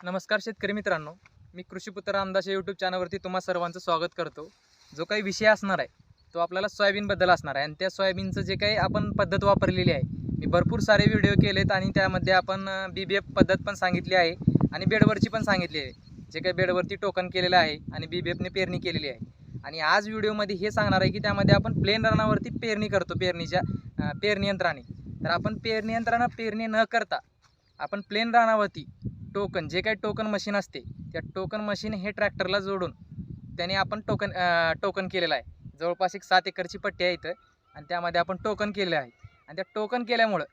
नमस्कार शेतकरी मित्रांनो. मी कृषीपुत्र रामदास या यूट्यूब चॅनलवरती तुम्हा सर्वांचं स्वागत करतो. जो काही विषय असणार आहे तो आपल्याला सोयाबीनबद्दल असणार आहे. आणि त्या सोयाबीनचं जे काही आपण पद्धत वापरलेली आहे मी भरपूर सारे व्हिडिओ केलेत आणि त्यामध्ये आपण बी बी एफ पद्धत पण सांगितली आहे आणि बेडवरची पण सांगितली आहे. जे काही बेडवरती टोकन केलेलं आहे आणि बी बी एफने पेरणी केलेली आहे. आणि आज व्हिडिओमध्ये हे सांगणार आहे की त्यामध्ये आपण प्लेन रनावरती पेरणी करतो पेरणीच्या पेरणी यंत्राने. तर आपण पेरणी यंत्रानं पेरणी न करता आपण प्लेन रानावरती टोकन जे काही टोकन मशीन असते त्या टोकन मशीन हे ट्रॅक्टरला जोडून त्याने आपण टोकन टोकन केलेलं आहे. जवळपास एक सात एकरची पट्टी आहे इथं आणि त्यामध्ये आपण टोकन केलेलं आहे. आणि त्या टोकन केल्यामुळं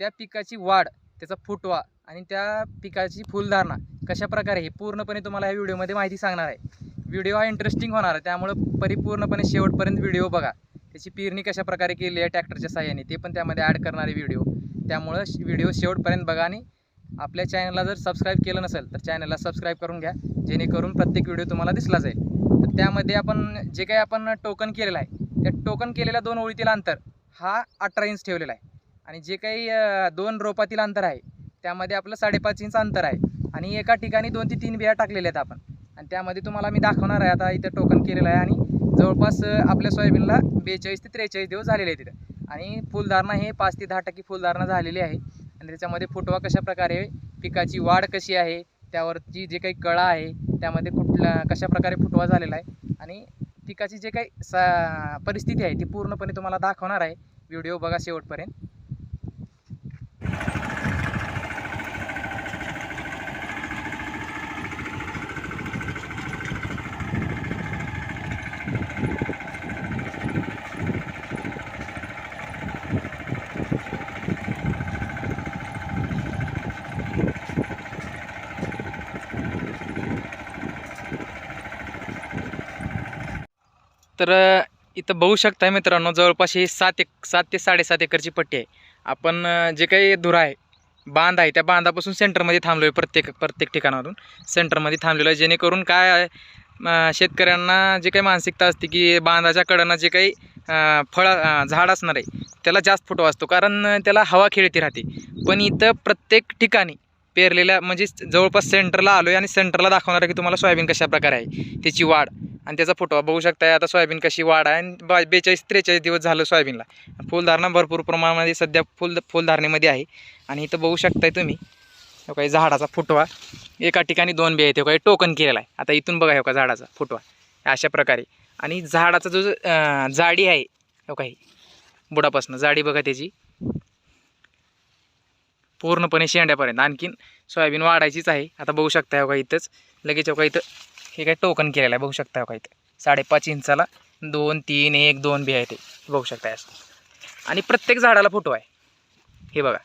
त्या पिकाची वाढ त्याचा फुटवा आणि त्या पिकाची फुलधारणा कशा प्रकारे हे पूर्णपणे तुम्हाला या व्हिडिओमध्ये माहिती सांगणार आहे. व्हिडिओ हा इंटरेस्टिंग होणार आहे त्यामुळं परिपूर्णपणे शेवटपर्यंत व्हिडिओ बघा. त्याची पेरणी कशा प्रकारे केली आहे ट्रॅक्टरच्या साह्याने ते पण त्यामध्ये ॲड करणारे व्हिडिओ. त्यामुळं व्हिडिओ शेवटपर्यंत बघा आणि आपल्या चॅनलला जर सबस्क्राईब केलं नसेल तर चॅनलला सबस्क्राईब करून घ्या. जेणेकरून प्रत्येक व्हिडिओ तुम्हाला दिसला जाईल. तर त्यामध्ये आपण जे काही आपण टोकन केलेलं आहे त्या टोकन केलेल्या दोन ओळीतील अंतर हा अठरा इंच ठेवलेला आहे. आणि जे काही दोन रोपातील अंतर आहे त्यामध्ये आपलं साडेपाच इंच अंतर आहे. आणि एका ठिकाणी दोन ते तीन बिया टाकलेल्या आहेत आपण. आणि त्यामध्ये तुम्हाला मी दाखवणार आहे आता इथं टोकन केलेलं आहे. आणि जवळपास आपल्या सोयाबीनला बेचाळीस ते त्रेचाळीस दिवस झालेले आहेत तिथं आणि फुलधारणा हे पाच ते दहा टक्के फुलधारणा झालेली आहे. आणि त्याच्यामध्ये फुटवा कशा प्रकारे पिकाची वाढ कशी आहे? त्यावरची जे काही कळा आहे त्यामध्ये कुठला कशा प्रकारे फुटवा झालेला आहे? आणि पिकाची जे काही सा परिस्थिती आहे ती पूर्णपणे तुम्हाला दाखवणार आहे. व्हिडिओ बघा शेवटपर्यंत. तर इथं बघू शकताय मित्रांनो जवळपास ही सात एक सात ते साडेसात एकरची पट्टी आहे. आपण जे काही धुरा आहे बांध आहे त्या बांधापासून सेंटरमध्ये थांबलो आहे प्रत्येक प्रत्येक ठिकाणावरून. सेंटरमध्ये थांबलेलो आहे जेणेकरून काय शेतकऱ्यांना जे काही मानसिकता असते की बांधाच्या कडनं जे काही फळ झाड असणार आहे त्याला जास्त फोटो असतो. कारण त्याला हवा खेळती राहते. पण इथं प्रत्येक ठिकाणी पेरलेल्या म्हणजे जवळपास सेंटरला आलो आहे आणि सेंटरला दाखवणार आहे की तुम्हाला सोयाबीन कशा प्रकारे आहे त्याची वाढ. आणि त्याचा फुटवा बघू शकताय. आता सोयाबीन कशी वाढ आहे आणि बा बेचाळीस त्रेचाळीस दिवस झालं सोयाबीनला. फुलधारणा भरपूर प्रमाणामध्ये सध्या फुल फुलधारणेमध्ये आहे. आणि इथं बघू शकताय तुम्ही हो काही झाडाचा फुटवा एका ठिकाणी दोन बी आहेत हो काही टोकन केलेला आहे. आता इथून बघा हो का झाडाचा फुटवा अशा प्रकारे. आणि झाडाचा जो जाडी आहे हो काही बुडापासनं जाडी बघा त्याची. पूर्णपणे शेंड्यापर्यंत. आणखीन सोयाबीन वाढायचीच आहे. आता बघू शकता हो का इथंच. लगेच हो का इथं हे काय टोकन केलेलं आहे बघू शकता काही इथं? साडेपाच इंचाला दोन तीन एक दोन बी आहे ते. बघू शकताय असं आणि प्रत्येक झाडाला फुटवा आहे. हे बघा.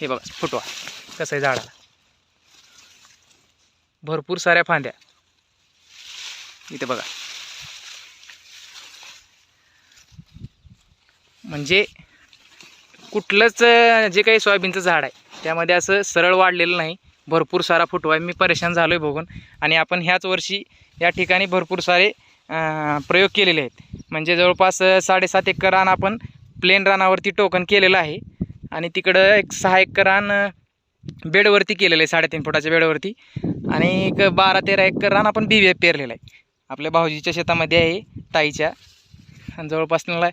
हे बघा फुटवा कसं आहे झाडाला? भरपूर साऱ्या फांद्या. इथे बघा. म्हणजे कुठलंच जे काही सोयाबीनचं झाड आहे त्यामध्ये असं सरळ वाढलेलं नाही. भरपूर सारा फुटवा आहे. मी परेशान झालो आहे बघून. आणि आपण ह्याच वर्षी या ठिकाणी भरपूर सारे प्रयोग केलेले आहेत. म्हणजे जवळपास साडेसात एकर रान आपण प्लेन रानावरती टोकन केलेलं आहे. आणि तिकडं एक सहा एकर रान बेडवरती केलेलं आहे साडेतीन फुटाच्या बेडवरती. आणि एक बारा तेरा एकर रान आपण बी पेरलेलं आहे. आपल्या भाऊजीच्या शेतामध्ये आहे ताईच्या. आणि जवळपास त्यांना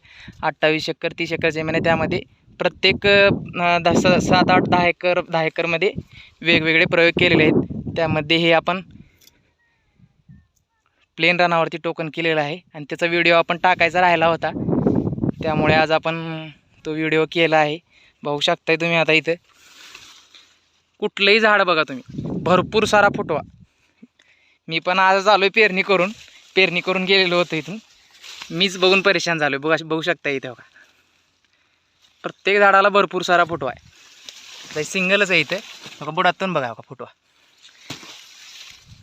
अठ्ठावीस एकर तीस एकर जमीन आहे त्यामध्ये. प्रत्येक अं, दहा सा- सात आठ दहा एकर दहा एकरमध्ये वेगवेगळे प्रयोग केलेले आहेत. त्यामध्ये हे आपण प्लेन रानावरती टोकन केलेलं आहे आणि त्याचा व्हिडिओ आपण टाकायचा राहिला होता. त्यामुळे आज आपण तो व्हिडिओ केला आहे. बघू शकताय तुम्ही आता इथं. कुठलंही झाड बघा तुम्ही. भरपूर सारा फुटवा. मी पण आज आलो आहे पेरणी करून. पेरणी करून गेलेलो होतो इथून. मीच बघून परेशान झालो बघा बघू शकता इथे बघा. प्रत्येक झाडाला भरपूर सारा फुटवा आहे. सिंगलच आहे इथे. बघा बुडातून बघा बघा फुटवा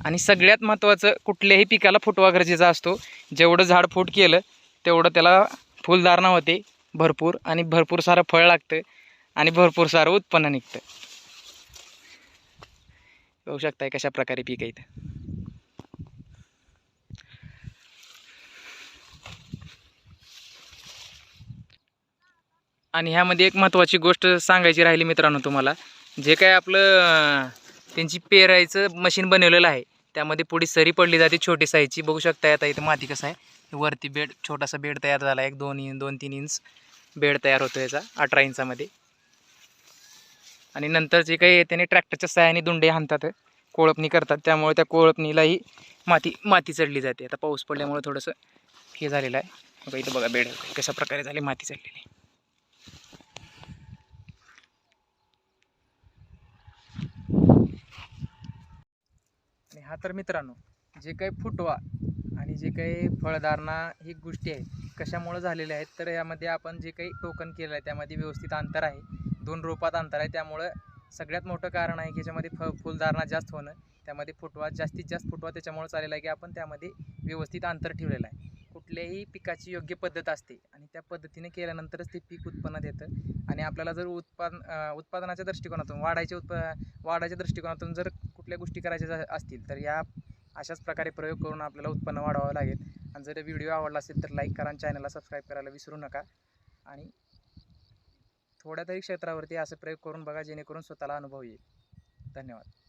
आणि सगळ्यात महत्त्वाचं कुठल्याही पिकाला फुटवा गरजेचा असतो. जेवढं झाड फूट केलं तेवढं त्याला फुलधारणा होते. भरपूर आणि भरपूर सारं फळ लागतं आणि भरपूर सारं उत्पन्न निघतं. बघू शकताय कशा प्रकारे पीक आहे आणि ह्यामध्ये एक महत्त्वाची गोष्ट सांगायची राहिली मित्रांनो तुम्हाला. जे काय आपलं त्यांची पेरायचं मशीन बनवलेलं आहे त्यामध्ये पुढे सरी पडली जाते छोटी साईजची. बघू शकता आता इथं माती कसं आहे. वरती बेड छोटासा बेड तयार झाला एक दोन इंच दोन तीन इंच बेड तयार होतो याचा अठरा इंचामध्ये. आणि नंतर जे काही त्याने ट्रॅक्टरच्या सहाय्याने दुंडे हाणतात कोळपणी करतात. त्यामुळे त्या कोळपणीलाही माती माती चढली जाते. आता पाऊस पडल्यामुळे थोडंसं हे झालेलं आहे. बघा इथं बघा बेड कशा प्रकारे झाली माती चढलेली तर मित्रांनो जे काही फुटवा आणि जे काही फळधारणा ही गोष्टी आहेत कशामुळे झालेल्या आहेत तर यामध्ये आपण जे काही टोकन केलं आहे त्यामध्ये व्यवस्थित अंतर आहे. दोन रोपात अंतर आहे. त्यामुळं सगळ्यात मोठं कारण आहे की याच्यामध्ये फ फुलधारणा जास्त होणं. त्यामध्ये फुटवा जास्तीत जास्त फुटवा त्याच्यामुळे चाललेला आहे की आपण त्यामध्ये व्यवस्थित अंतर ठेवलेलं आहे. कुठल्याही पिकाची योग्य पद्धत असते आणि त्या पद्धतीने केल्यानंतरच ते पीक उत्पन्न देतं. आणि आपल्याला जर उत्पादन उत्पादनाच्या दृष्टिकोनातून वाढायच्या उत्प वाढायच्या दृष्टिकोनातून जर कुठल्या गोष्टी करायच्या असतील तर या अशाच प्रकारे प्रयोग करून आपल्याला उत्पन्न वाढवावं लागेल. आणि जर व्हिडिओ आवडला असेल तर लाईक करा आणि चॅनलला सबस्क्राईब करायला विसरू नका. आणि थोड्या तरी क्षेत्रावरती असे प्रयोग करून बघा जेणेकरून स्वतःला अनुभव येईल. धन्यवाद.